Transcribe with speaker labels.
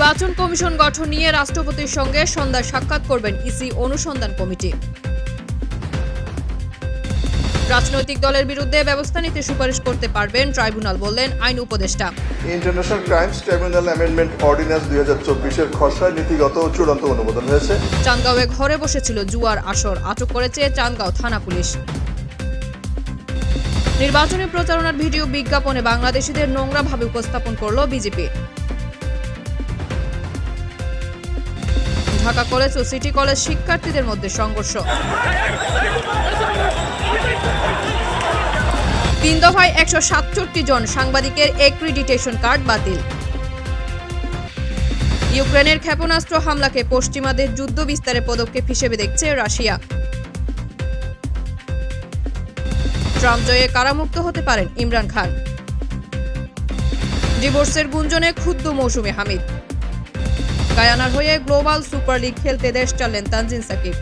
Speaker 1: নির্বাচন কমিশন গঠন নিয়ে রাষ্ট্রপতির সঙ্গে সন্ধ্যায় সাক্ষাৎ করবেন ইসি অনুসন্ধান কমিটি। রাজনৈতিক দলের বিরুদ্ধে ব্যবস্থা নিতে সুপারিশ করতে পারবেন ট্রাইব্যুনাল বললেন আইন উপদেষ্টা।
Speaker 2: International crimes tribunal amendment ordinance দুই হাজার চব্বিশের খসড়ায় নীতিগত চূড়ান্ত অনুমোদন হয়েছে।
Speaker 1: চান্দগাঁওয়ে ঘরে বসেছিল জুয়ার আসর আটক করেছে চান্দগাঁও থানা পুলিশ। নির্বাচনী প্রচারণার ভিডিও বিজ্ঞাপনে বাংলাদেশিদের নোংরাভাবে উপস্থাপন করল বিজেপি। ঢাকা কলেজ ও সিটি কলেজ শিক্ষার্থীদের মধ্যে সংঘর্ষ। তিন দফায় একশো সাতষট্টি জন সাংবাদিকের এক্রিডিটেশন কার্ড বাতিল। ইউক্রেনের ক্ষেপণাস্ত্র হামলাকে পশ্চিমাদের যুদ্ধ বিস্তারে পদক্ষেপ হিসেবে দেখছে রাশিয়া। ট্রাম্প জয়ে কারামুক্ত হতে পারেন ইমরান খান। ডিভোর্সের গুঞ্জনে ক্ষুব্ধ মৌসুমে হামিদ। গায়ানার হয়ে গ্লোবাল সুপার লিগ খেলতে দেশ চাললেন তানজিন সাকিব।